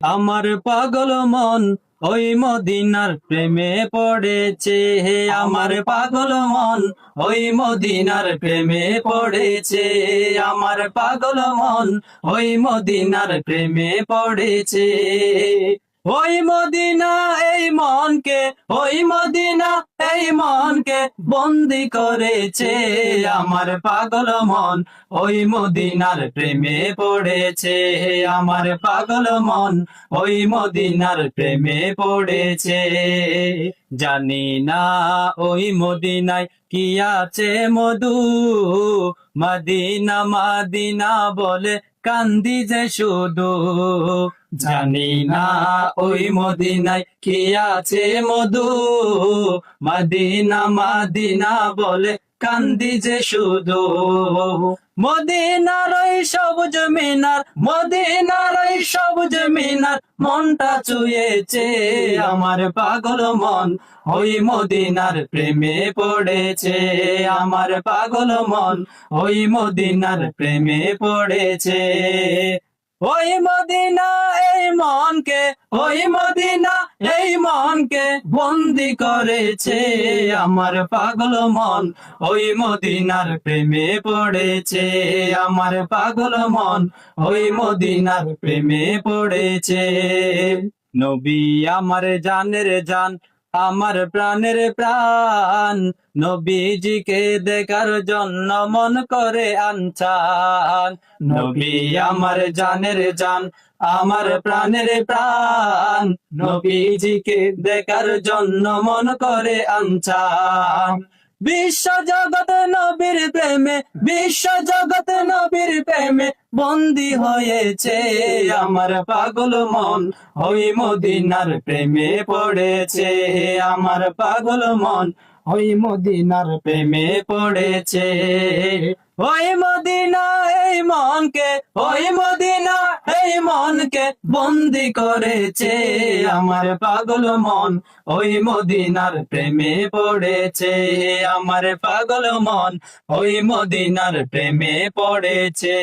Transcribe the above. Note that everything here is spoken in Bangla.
আমার পাগল মন ওই মদিনার প্রেমে পড়েছে হে আমার পাগল মন ওই মদিনার প্রেমে পড়েছে আমার পাগল মন ওই মদিনার প্রেমে পড়েছে। ওই মদিনা, এই মনকে, ওই মদিনা, এই মনকে বন্দি করেছে আমার পাগল মন। ওই মদিনার প্রেমে পড়েছে আমার পাগল মন। ওই মদিনার প্রেমে পড়েছে। জানি না ওই মদিনায় কি আছে মধু? মদিনা, মাদিনা বলে কান্দি যে শুধু। জানি না ওই মদিনাই কি আছে মধু। মদিনা, মাদিনা বলে কান্দি যে শুধু মদিনার ওই সবুজ মিনার, মদিনার ওই সবুজ মিনার, মনটা চুয়েছে আমার পাগল মন। ওই মদিনার প্রেমে পড়েছে আমার পাগল মন। ওই মদিনার প্রেমে পড়েছে ওই মদিনা, এই মনকে, ওই মদিনা, এই মনকে বন্দি করেছে আমার পাগল মন। ওই মদিনার প্রেমে পড়েছে আমার পাগল মন। ওই মদিনার প্রেমে পড়েছে। নবী আমার জানের জান আমার প্রাণের প্রাণ, নবীজিকে দেখার জন্য মন করে আনচান নবী আমার জানের জান, আমার প্রাণের প্রাণ, নবীজিকে দেখার জন্য মন করে আনচান বিশ্ব জগৎ নবীর প্রেমে, বিশ্ব জগৎ নবীর প্রেমে বন্দি হয়েছে আমার পাগল মন। ওই মদিনার প্রেমে পড়েছে আমার পাগল মন। ওই মদিনার প্রেমে পড়েছে। ওই মদিনা এই মনকে, ওই মদিনা মনকে বন্দি করেছে, আমার পাগল মন ওই মদিনার প্রেমে পড়েছে, আমার পাগল মন ওই মদিনার প্রেমে পড়েছে।